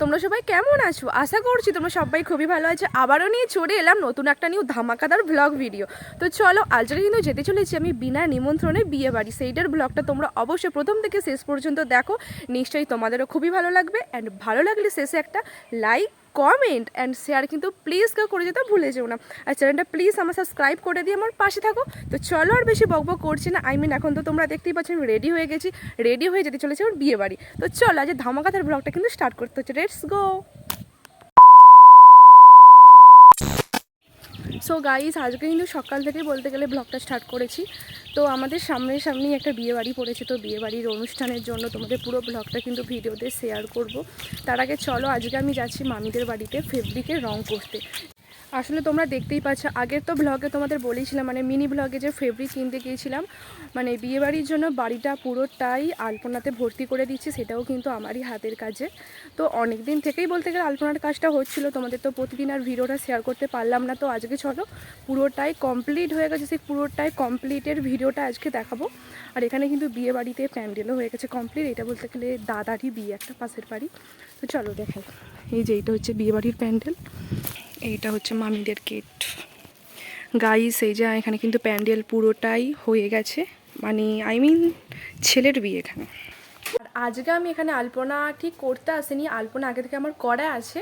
তোমরা সবাই কেমন আছো? আশা করছি তোমরা সবাই খুবই ভালো আছো। আবারও নিয়ে চড়ে এলাম নতুন একটা নিউ ধামাকাদার ব্লগ ভিডিও তো চলো আজকে কিন্তু যেতে চলেছি আমি বিনা নিমন্ত্রণে বিয়ে বাড়ি। সেইটার ব্লগটা তোমরা অবশ্যই প্রথম থেকে শেষ পর্যন্ত দেখো। নিশ্চয়ই তোমাদেরও খুবই ভালো লাগবে। অ্যান্ড ভালো লাগলে শেষে একটা লাইক কমেন্ট অ্যান্ড শেয়ার কিন্তু প্লিজ কেউ করে যেতে ভুলে যেও না। আর চ্যানেলটা প্লিজ আমার সাবস্ক্রাইব করে দিয়ে আমার পাশে থাকো। তো চলো আর বেশি বকবক করছি না। আই মিন এখন তো তোমরা দেখতেই পাচ্ছ আমি রেডি হয়ে গেছি। রেডি হয়ে যেতে চলেছি আমার বিয়ে বাড়ি। তো চলো, আজ ধামাকাতার ব্লগটা কিন্তু স্টার্ট করতে হচ্ছে। লেটস গো সো গাইজ আজকে কিন্তু সকাল থেকে বলতে গেলে ব্লগটা স্টার্ট করেছি। তো আমাদের সামনে সামনেই একটা বিয়েবাড়ি পড়েছে, তো বিয়েবাড়ির অনুষ্ঠানের জন্য তোমাদের পুরো ব্লগটা কিন্তু ভিডিওতে শেয়ার করব। তার আগে চলো, আজকে আমি যাচ্ছি মামিদের বাড়িতে ফেব্রিকে রং করতে। আসলে তোমরা দেখতেই পাচ্ছ, আগের তো ব্লগে তোমাদের বলেছিলাম মানে মিনি ব্লগে যে ফেব্রিক কিনতে গিয়েছিলাম মানে বিয়েবাড়ির জন্য বাড়িটা পুরোটাই আলপনাতে ভর্তি করে দিচ্ছি, সেটাও কিন্তু আমারই হাতের কাজে। তো অনেক দিন থেকেই বলতে গেলে আলপনার কাজটা হচ্ছিল, তোমাদের তো প্রতিদিন আর ভিডিওটা শেয়ার করতে পারলাম না, তো আজকে চলো পুরোটাই কমপ্লিট হয়ে গেছে, সেই পুরোটাই কমপ্লিটের ভিডিওটা আজকে দেখাবো। আর এখানে কিন্তু বিয়ে বাড়িতে প্যান্ডেলও হয়ে গেছে কমপ্লিট এটা বলতে গেলে দাদারই বিয়ে, একটা পাশের বাড়ি। তো চলো দেখাই, এই যে এইটা হচ্ছে বিয়ে বাড়ির প্যান্ডেল। এইটা হচ্ছে মামিদের গেট গাই এই যা এখানে কিন্তু প্যান্ডেল পুরোটাই হয়ে গেছে। মানে আই মিন ছেলের বিয়ে এখানে। আজকে আমি এখানে আলপনা ঠিক করতে আসিনি। আলপনা আগে থেকে আমার করা আছে।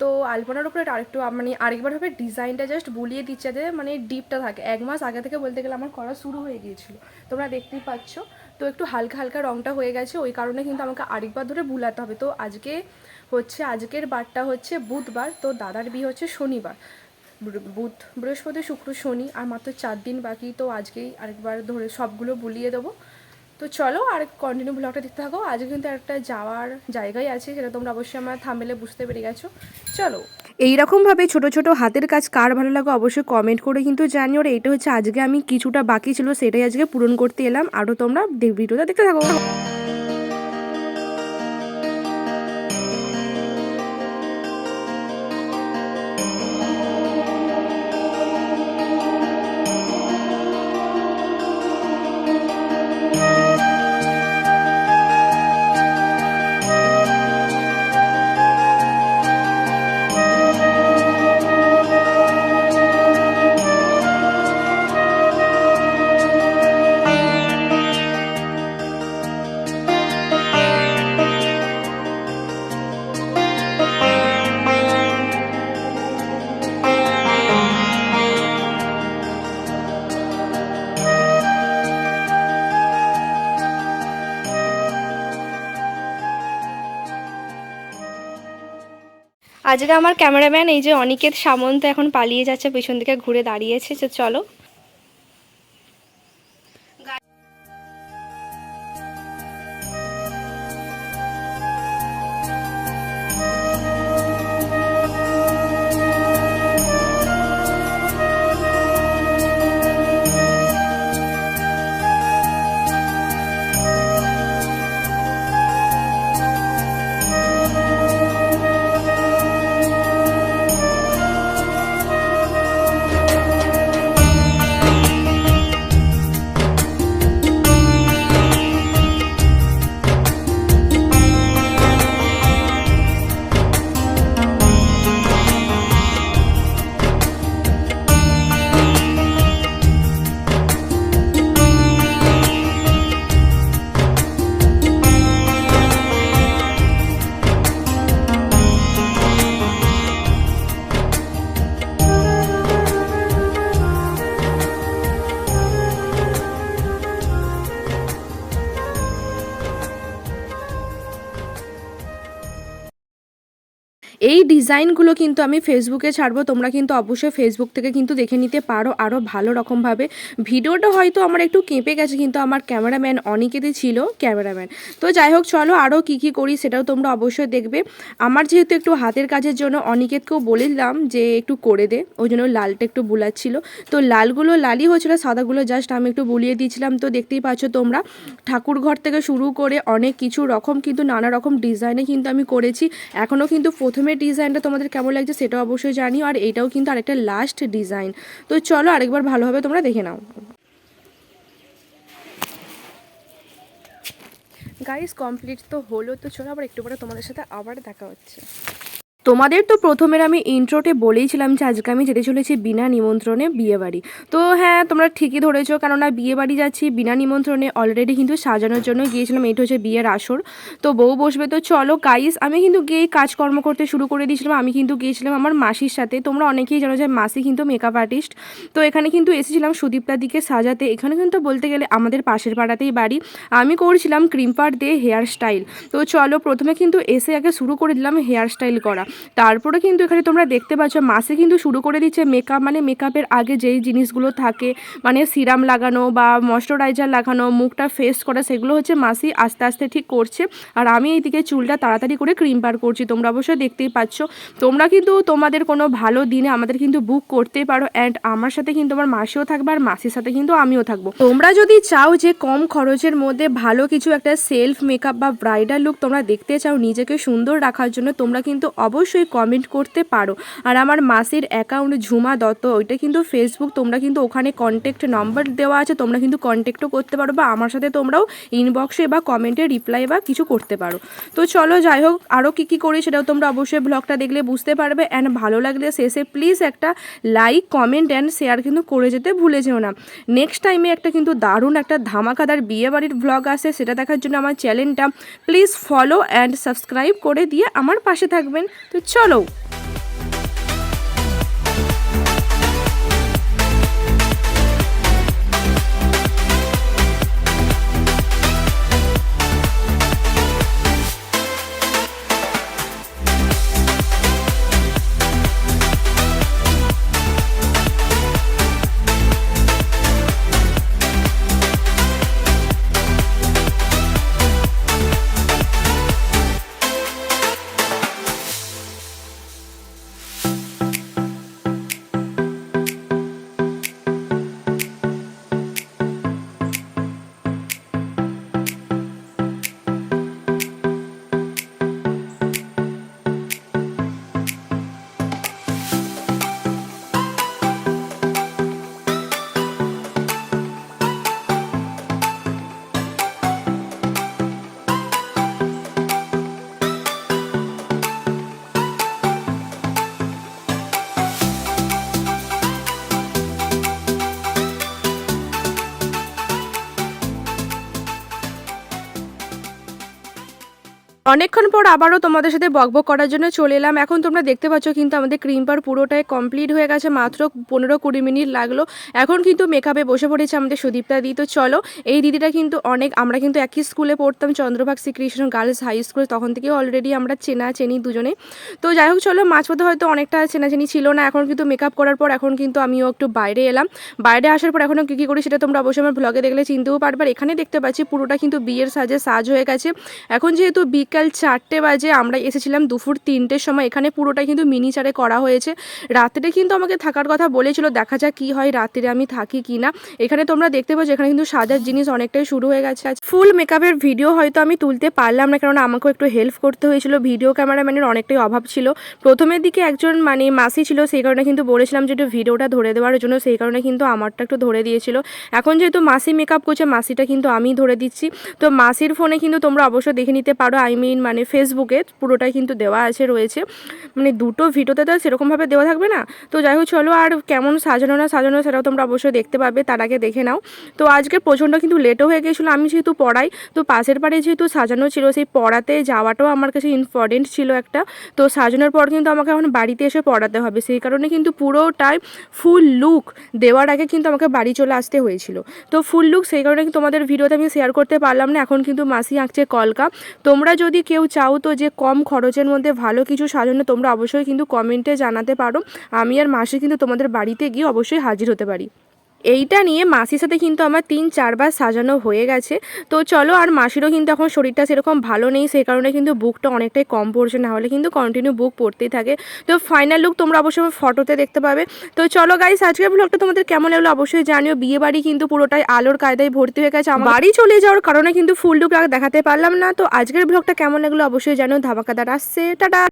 তো আলপনার উপরে আরেকটু মানে আরেকবার ভাবে ডিজাইনটা জাস্ট বুলিয়ে দিচ্ছে যাতে মানে ডিপটা থাকে। এক মাস আগে থেকে বলতে গেলে আমার করা শুরু হয়ে গিয়েছিল। তোমরা দেখতেই পাচ্ছ। তো একটু হালকা হালকা রংটা হয়ে গেছে। ওই কারণে কিন্তু আমাকে আরেকবার ধরে বুলাতে হবে। তো আজকে হচ্ছে, আজকের বারটা হচ্ছে বুধবার। তো দাদার বিয়ে হচ্ছে শনিবার। বুধ, বৃহস্পতি, শুক্র, শনি। আর মাত্র চার দিন বাকি। তো আজকেই আরেকবার ধরে সবগুলো বুলিয়ে দেবো। তো চলো আর কন্টিনিউ ব্লগটা দেখতে থাকো। আজকে কিন্তু একটা যাওয়ার জায়গাই আছে, সেটা তোমরা অবশ্যই আমার থামেলে বুঝতে পেরে গেছো। চলো। এইরকমভাবে ছোট ছোট হাতের কাজ কার ভালো লাগে অবশ্যই কমেন্ট করে কিন্তু জানি আর এইটা হচ্ছে আজকে আমি কিছুটা বাকি ছিল, সেটাই আজকে পূরণ করতে এলাম। আরও তোমরা ভিডিওটা দেখতে থাকো। আজকে আমার ক্যামেরাম্যান, এই যে অনিকেত সামন্ত এখন পালিয়ে যাচ্ছে, পেছন দিকে ঘুরে দাঁড়িয়েছে, তো চলো। এই ডিজাইনগুলো কিন্তু আমি ফেসবুকে ছাড়বো। তোমরা কিন্তু অবশ্যই ফেসবুক থেকে কিন্তু দেখে নিতে পারো আরও ভালো রকমভাবে। ভিডিওটা হয়তো আমার একটু কেঁপে গেছে, কিন্তু আমার ক্যামেরাম্যান অনিকেতে ছিল, ক্যামেরাম্যান। তো যাই হোক, চলো আরও কী কী করি সেটাও তোমরা অবশ্যই দেখবে। আমার যেহেতু একটু হাতের কাজের জন্য অনিকেতকেও বলেছিলাম যে একটু করে দে, ওই জন্য লালটা একটু বুলাচ্ছিল। তো লালগুলো লালই হয়েছিল, সাদাগুলো জাস্ট আমি একটু বুলিয়ে দিয়েছিলাম। তো দেখতেই পাচ্ছ তোমরা ঠাকুর ঘর থেকে শুরু করে অনেক কিছু রকম কিন্তু নানা রকম ডিজাইনে কিন্তু আমি করেছি। এখনও কিন্তু প্রথমে ডিজাইনটা তোমাদের কেমন লাগছে সেটা অবশ্যই জানিও, আর এটাও কিন্তু আরেকটা লাস্ট ডিজাইন তো চলো আরেকবার ভালোভাবে তোমরা দেখে নাও। গাইস কমপ্লিট তো হলো, তো চলো আবার একটু পরে তোমাদের সাথে আবার দেখা হচ্ছে। তোমাদের তো প্রথমের আমি ইন্ট্রোতে বলেইছিলাম যে আজকে আমি যেতে চলেছি বিনা নিমন্ত্রণে বিয়েবাড়ি। তো হ্যাঁ তোমরা ঠিকই ধরেছো, কেননা বিয়েবাড়ি যাচ্ছি বিনা নিমন্ত্রণে অলরেডি কিন্তু সাজানোর জন্য গিয়েছিলাম, এটা হচ্ছে বিয়ের আসর। তো বউ বসবে, তো চলো গাইস আমি কিন্তু গিয়ে কাজকর্ম করতে শুরু করে দিয়েছিলাম, আমি কিন্তু গিয়েছিলাম আমার মাসির সাথে। তোমরা অনেকেই জানো যে মাসি কিন্তু মেকআপ আর্টিস্ট তো এখানে কিন্তু এসেছিলাম সুদীপ্তার দিকে সাজাতে। এখানে কিন্তু বলতে গেলে আমাদের পাশের পাড়াতেই বাড়ি। আমি করছিলাম ক্রিম পার দিয়ে হেয়ার স্টাইল তো চলো প্রথমে কিন্তু এসে আগে শুরু করে দিলাম হেয়ার স্টাইল করা। তারপরে কিন্তু এখানে তোমরা দেখতে পাচ্ছ, মাসে কিন্তু শুরু করে দিচ্ছে মেকআপ মানে মেকআপের আগে যেই জিনিসগুলো থাকে মানে সিরাম লাগানো বা ময়শ্চারাইজার লাগানো, মুখটা ফেস করা, সেগুলো হচ্ছে মাসি আস্তে আস্তে ঠিক করছে। আর আমি এইদিকে চুলটা তাড়াতাড়ি করে ক্রিম পার করছি, তোমরা অবশ্যই দেখতেই পাচ্ছ। তোমরা কিন্তু তোমাদের কোনো ভালো দিনে আমাদের কিন্তু বুক করতেই পারো অ্যান্ড আমার সাথে কিন্তু আমার মাসিও থাকবে আর মাসির সাথে কিন্তু আমিও থাকব। তোমরা যদি চাও যে কম খরচের মধ্যে ভালো কিছু একটা সেলফ মেকআপ বা ব্রাইডাল লুক তোমরা দেখতে চাও, নিজেকে সুন্দর রাখার জন্য তোমরা কিন্তু অবশ্যই কমেন্ট করতে পারো। আর আমার মাসির অ্যাকাউন্ট ঝুমা দত্ত, ওইটা কিন্তু ফেসবুক তোমরা কিন্তু ওখানে কন্ট্যাক্ট নম্বর দেওয়া আছে, তোমরা কিন্তু কন্ট্যাক্টও করতে পারো বা আমার সাথে তোমরাও ইনবক্সে বা কমেন্টে রিপ্লাই বা কিছু করতে পারো। তো চলো যাই হোক আরও কী কী করি সেটাও তোমরা অবশ্যই ব্লগটা দেখলে বুঝতে পারবে। অ্যান্ড ভালো লাগলে শেষে প্লিজ একটা লাইক কমেন্ট অ্যান্ড শেয়ার কিন্তু করে যেতে ভুলে যেও না। নেক্সট টাইমে একটা কিন্তু দারুণ একটা ধামাকাদার বিয়ে বাড়ির ব্লগ আসে, সেটা দেখার জন্য আমার চ্যানেলটা প্লিজ ফলো অ্যান্ড সাবস্ক্রাইব করে দিয়ে আমার পাশে থাকবেন। তো চলো অনেকক্ষণ পর আবারও তোমাদের সাথে বকবক করার জন্য চলে এলাম। এখন তোমরা দেখতে পাচ্ছ কিন্তু আমাদের ক্রিম পার পুরোটাই কমপ্লিট হয়ে গেছে, মাত্র পনেরো কুড়ি মিনিট লাগল। এখন কিন্তু মেকআপে বসে পড়েছে আমাদের সুদীপ্তা দি। তো চলো, এই দিদিটা কিন্তু অনেক, আমরা কিন্তু একই স্কুলে পড়তাম, Chandrabhag Srikrishna girls high school তখন থেকেও অলরেডি আমরা চেনা চেনি দুজনে। তো যাই হোক, চলো, মাঝপথে হয়তো অনেকটা চেনাচেনি ছিল না, এখন কিন্তু মেকআপ করার পর এখন কিন্তু আমিও একটু বাইরে এলাম। বাইরে আসার পর এখনও কী কী করি সেটা তোমরা অবশ্যই আমার ব্লগে দেখলে চিনতেও পারবে। এখানে দেখতে পাচ্ছি পুরোটা কিন্তু বিয়ের সাজে সাজ হয়ে গেছে। এখন যেহেতু বিকাল চারটে বাজে আমরা এসেছিলাম দুপুর তিনটের সময়। এখানে পুরোটাই কিন্তু মিনি চারে করা হয়েছে। রাত্রে কিন্তু আমাকে থাকার কথা বলেছিল, দেখা যাক কি হয়, রাত্রে আমি থাকি কি না। এখানে তোমরা দেখতে পাচ্ছ, এখানে কিন্তু সাজার জিনিস অনেকটাই শুরু হয়ে গেছে। আজ ফুল মেকআপের ভিডিও হয়তো আমি তুলতে পারলাম না কারণ আমাকেও একটু হেল্প করতে হয়েছিল। ভিডিও ক্যামেরাম্যানের অনেকটাই অভাব ছিল। প্রথমের দিকে একজন মানে মাসি ছিল, সেই কারণে কিন্তু বলেছিলাম যে একটু ভিডিওটা ধরে দেওয়ার জন্য, সেই কারণে কিন্তু আমারটা একটু ধরে দিয়েছিল। এখন যেহেতু মাসি মেকআপ করছে, মাসিটা কিন্তু আমি ধরে দিচ্ছি। তো মাসির ফোনে কিন্তু তোমরা অবশ্যই দেখে নিতে পারো আই মিন মানে ফেসবুকে পুরোটাই কিন্তু দেওয়া আছে, রয়েছে। মানে দুটো ভিডিওতে তো সেরকমভাবে দেওয়া থাকবে না। তো যাই হোক, চলো আর কেমন সাজানো না সাজানো সেটাও তোমরা অবশ্যই দেখতে পাবে, তার আগে দেখে নাও। তো আজকে প্রচণ্ড কিন্তু লেটও হয়ে গেছিল, আমি যেহেতু পড়াই, তো পাশের পাড়ে যেহেতু সাজানো ছিল, সেই পড়াতে যাওয়াটাও আমার কাছে ইম্পর্টেন্ট ছিল একটা। তো সাজানোর পর কিন্তু আমাকে এখন বাড়িতে এসে পড়াতে হবে, সেই কারণে কিন্তু পুরোটাই ফুল লুক দেওয়ার আগে কিন্তু আমাকে বাড়ি চলে আসতে হয়েছিল। তো ফুল লুক সেই কারণে তোমাদের ভিডিওতে আমি শেয়ার করতে পারলাম না, এখন কিন্তু মাসি আঁকছে কলকা। তোমরা যদি কেউ চাও তো যে কম খরচের মধ্যে ভালো কিছু সাজানো, তোমরা অবশ্যই কিন্তু কমেন্টে জানাতে পারো। আমি আর মাসে কিন্তু তোমাদের বাড়িতে গিয়ে অবশ্যই হাজির হতে পারি। এইটা নিয়ে মাসির সাথে কিন্তু আমার তিন, চারবার সাজানো হয়ে গেছে। তো চলো, আর মাসিরও কিন্তু এখন শরীরটা সেরকম ভালো নেই, সেই কারণে কিন্তু বুকটা অনেকটাই কম পড়ছে, না হলে কিন্তু কন্টিনিউ বুক পড়তেই থাকে। তো ফাইনাল লুক তোমরা অবশ্যই ফটোতে দেখতে পাবে। তো চলো গাইস আজকের ব্লগটা তোমাদের কেমন লাগল অবশ্যই জানিও। বিয়ে বাড়ি কিন্তু পুরোটাই আলোর কায়দায় ভর্তি হয়ে গেছে। আমার বাড়ি চলে যাওয়ার কারণে কিন্তু ফুল লুক দেখাতে পারলাম না। তো আজকের ব্লগটা কেমন লাগল অবশ্যই জানিও। ধামাকাদার আসছে। টাটা!